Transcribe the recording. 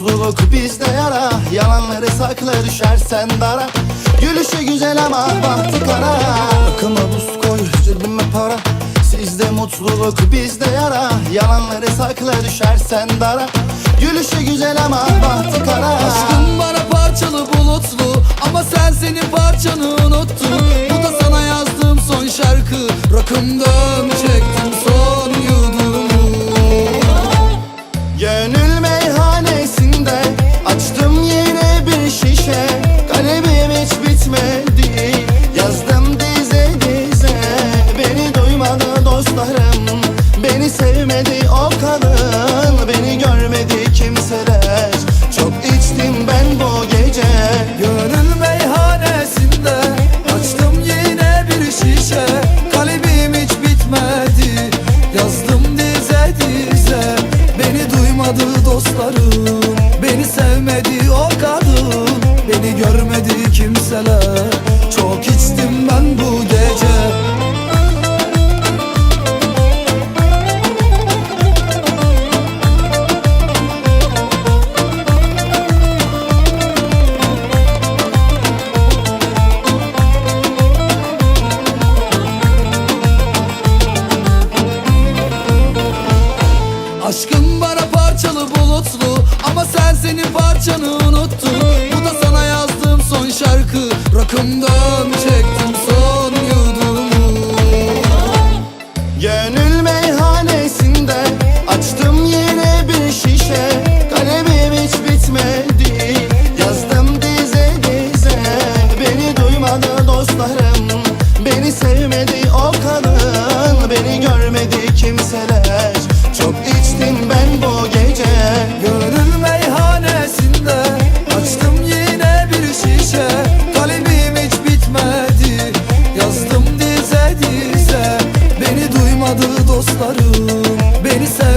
mutluluk bizde yara. Yalanları sakla düşersen dara. Gülüşü güzel ama bahtı kara Akıma buz koy cebime para. Sizde mutluluk bizde yara. Yalanları sakla düşersen dara. Gülüşü güzel ama bahtı kara Aşkın bana parçalı bulutlu. Ama sen senin parçanı unuttun. Bu da sana yazdığım son şarkı. Rakımdan çektim son dostlarım Beni sevmedi o kadın. Beni görmedi kimseler. Çok içtim ben bu bulutlu Ama sen senin parçanı unuttun. Bu da sana yazdığım son şarkı. Rakımdan çektim